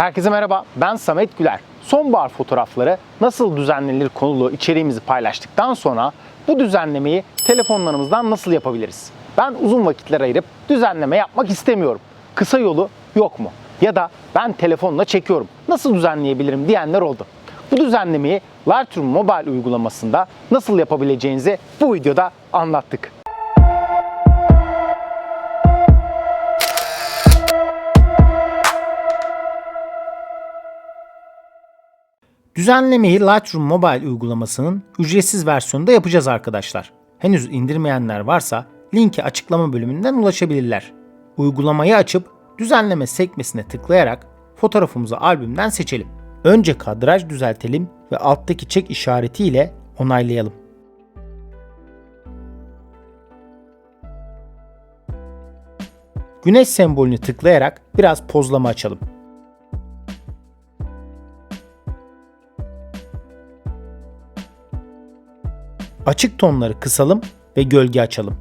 Herkese merhaba, ben Samet Güler. Sonbahar fotoğrafları nasıl düzenlenir konulu içeriğimizi paylaştıktan sonra bu düzenlemeyi telefonlarımızdan nasıl yapabiliriz? Ben uzun vakitler ayırıp düzenleme yapmak istemiyorum. Kısa yolu yok mu? Ya da ben telefonla çekiyorum. Nasıl düzenleyebilirim diyenler oldu. Bu düzenlemeyi Lightroom Mobile uygulamasında nasıl yapabileceğinizi bu videoda anlattık. Düzenlemeyi Lightroom Mobile uygulamasının ücretsiz versiyonunda yapacağız arkadaşlar. Henüz indirmeyenler varsa linki açıklama bölümünden ulaşabilirler. Uygulamayı açıp düzenleme sekmesine tıklayarak fotoğrafımızı albümden seçelim. Önce kadraj düzeltelim ve alttaki çek işareti ile onaylayalım. Güneş sembolünü tıklayarak biraz pozlama açalım. Açık tonları kısalım ve gölge açalım.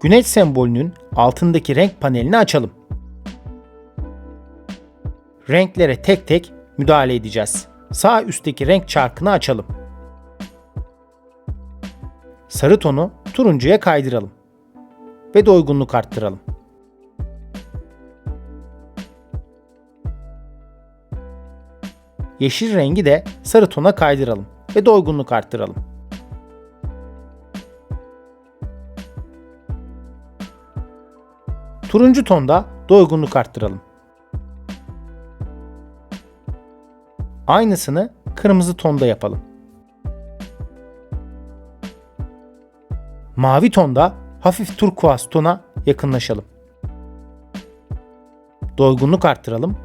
Güneş sembolünün altındaki renk panelini açalım. Renklere tek tek müdahale edeceğiz. Sağ üstteki renk çarkını açalım. Sarı tonu turuncuya kaydıralım ve doygunluk arttıralım. Yeşil rengi de sarı tona kaydıralım ve doygunluk arttıralım. Turuncu tonda doygunluk arttıralım. Aynısını kırmızı tonda yapalım. Mavi tonda hafif turkuaz tona yakınlaşalım. Doygunluk arttıralım.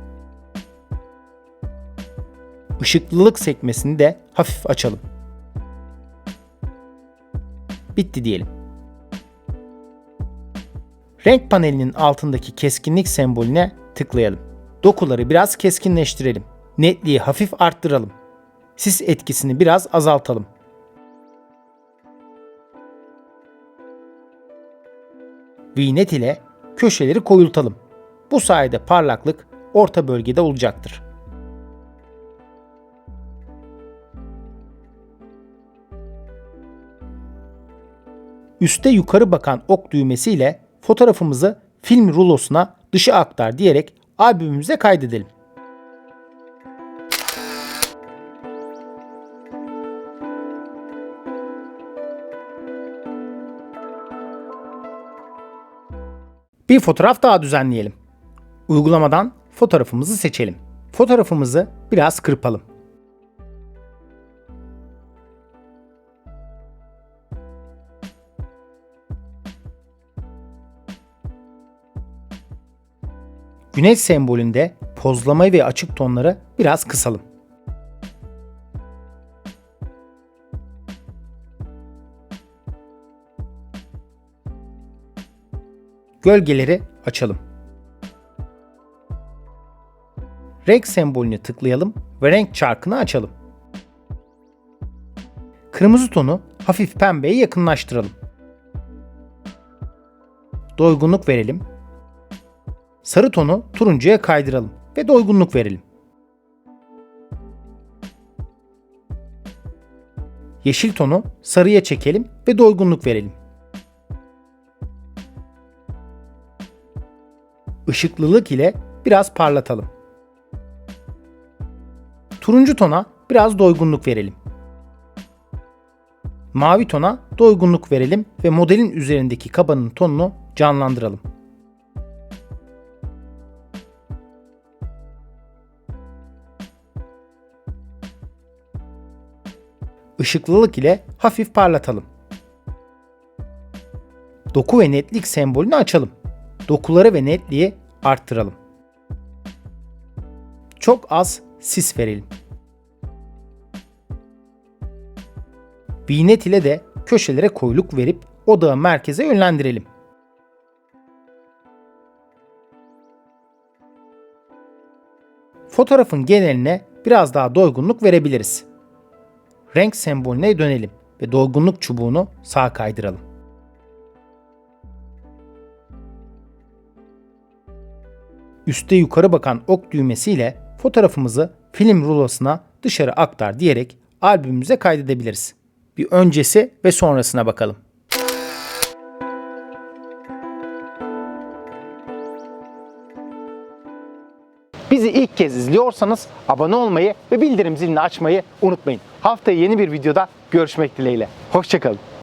Işıklılık sekmesini de hafif açalım. Bitti diyelim. Renk panelinin altındaki keskinlik sembolüne tıklayalım. Dokuları biraz keskinleştirelim. Netliği hafif arttıralım. Sis etkisini biraz azaltalım. V-net ile köşeleri koyultalım. Bu sayede parlaklık orta bölgede olacaktır. Üste yukarı bakan ok düğmesi ile fotoğrafımızı film rulosuna dışa aktar diyerek albümümüze kaydedelim. Bir fotoğraf daha düzenleyelim. Uygulamadan fotoğrafımızı seçelim. Fotoğrafımızı biraz kırpalım. Güneş sembolünde pozlamayı ve açık tonları biraz kısalım. Gölgeleri açalım. Renk sembolünü tıklayalım ve renk çarkını açalım. Kırmızı tonu hafif pembeye yakınlaştıralım. Doygunluk verelim. Sarı tonu turuncuya kaydıralım ve doygunluk verelim. Yeşil tonu sarıya çekelim ve doygunluk verelim. Işıklılık ile biraz parlatalım. Turuncu tona biraz doygunluk verelim. Mavi tona doygunluk verelim ve modelin üzerindeki kabanın tonunu canlandıralım. Işıklılık ile hafif parlatalım. Doku ve netlik sembolünü açalım dokuları ve netliği arttıralım. Çok az sis verelim. V-net ile de köşelere koyuluk verip odağı merkeze yönlendirelim. Fotoğrafın geneline biraz daha doygunluk verebiliriz. renk sembolüne dönelim ve dolgunluk çubuğunu sağa kaydıralım. Üste yukarı bakan ok düğmesiyle fotoğrafımızı film rulosuna dışarı aktar diyerek albümümüze kaydedebiliriz. Bir öncesi ve sonrasına bakalım. Bizi ilk kez izliyorsanız abone olmayı ve bildirim zilini açmayı unutmayın. Haftaya yeni bir videoda görüşmek dileğiyle. Hoşçakalın.